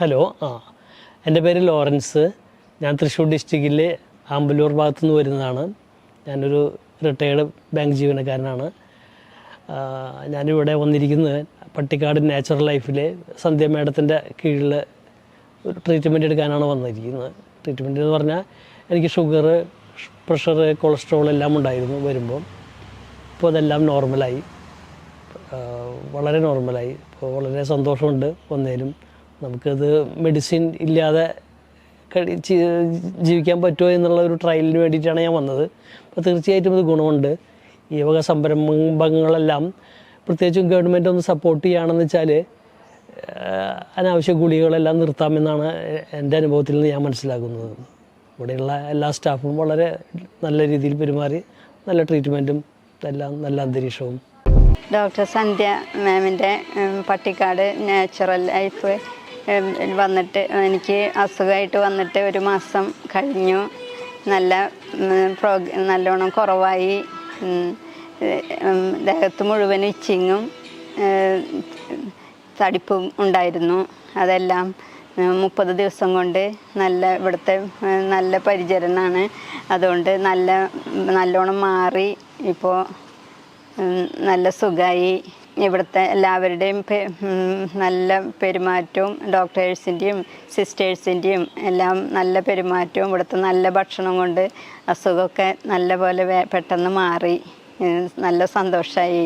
Hello ആ. എന്റെ പേര് ലോറൻസ്. ഞാൻ തൃശ്ശൂർ ഡിസ്ട്രിക്റ്റിലെ ആമ്പലൂർ ഭാഗത്തു നിന്ന് വരുന്നതാണ്. ഞാനൊരു റിട്ടയേർഡ് ബാങ്ക് ജീവനക്കാരനാണ്. ഞാനിവിടെ വന്നിരിക്കുന്നത് പട്ടിക്കാട് നാച്ചുറൽ ലൈഫിലെ സന്ധ്യ മേഡത്തിന്റെ കീഴിൽ ഒരു ട്രീറ്റ്മെന്റ് എടുക്കാനാണ് വന്നിരിക്കുന്നത്. ട്രീറ്റ്മെന്റ് എന്ന് പറഞ്ഞാൽ എനിക്ക് ഷുഗർ പ്രഷർ കൊളസ്ട്രോൾ എല്ലാം ഉണ്ടായിരുന്നു വരുമ്പോൾ ഇപ്പോൾ അതെല്ലാം നോർമലായി. വളരെ നോർമലായി. ഇപ്പോൾ വളരെ സന്തോഷമുണ്ട് വന്നതിലും. നമുക്കത് മെഡിസിൻ ഇല്ലാതെ ജീവിക്കാൻ പറ്റുമോ എന്നുള്ള ഒരു ട്രയലിന് വേണ്ടിയിട്ടാണ് ഞാൻ വന്നത്. അപ്പോൾ തീർച്ചയായിട്ടും ഇത് ഗുണമുണ്ട്. ഈ വക സംരംഭങ്ങളെല്ലാം പ്രത്യേകിച്ചും ഗവൺമെന്റ് ഒന്ന് സപ്പോർട്ട് ചെയ്യുകയാണെന്ന് വെച്ചാൽ അനാവശ്യ ഗുളികകളെല്ലാം നിർത്താമെന്നാണ് എന്റെ അനുഭവത്തിൽ നിന്ന് ഞാൻ മനസ്സിലാക്കുന്നത് ഇവിടെയുള്ള എല്ലാ സ്റ്റാഫും വളരെ നല്ല രീതിയിൽ പെരുമാറി നല്ല ട്രീറ്റ്മെന്റും എല്ലാം നല്ല അന്തരീക്ഷവും. ഡോക്ടർ സന്ധ്യ മാമിന്റെ പട്ടിക്കാട് നാച്ചുറൽ ലൈഫ് വന്നിട്ട് എനിക്ക് അസുഖമായിട്ട് വന്നിട്ട് ഒരു മാസം കഴിഞ്ഞു. നല്ല പ്രോഗ നല്ലോണം കുറവായി. ദേഹത്ത് മുഴുവൻ ഇച്ചിങ്ങും തടിപ്പും ഉണ്ടായിരുന്നു. അതെല്ലാം മുപ്പത് ദിവസം കൊണ്ട് നല്ല ഇവിടുത്തെ നല്ല പരിചരണമാണ് അതുകൊണ്ട് നല്ല നല്ലോണം മാറി. ഇപ്പോൾ നല്ല സുഖമായി ഇവിടുത്തെ എല്ലാവരുടെയും നല്ല പെരുമാറ്റവും ഡോക്ടേഴ്സിന്റെയും സിസ്റ്റേഴ്സിന്റെയും എല്ലാം നല്ല പെരുമാറ്റവും ഇവിടുത്തെ നല്ല ഭക്ഷണം കൊണ്ട് അസുഖമൊക്കെ നല്ല പോലെ പെട്ടെന്ന് മാറി. നല്ല സന്തോഷമായി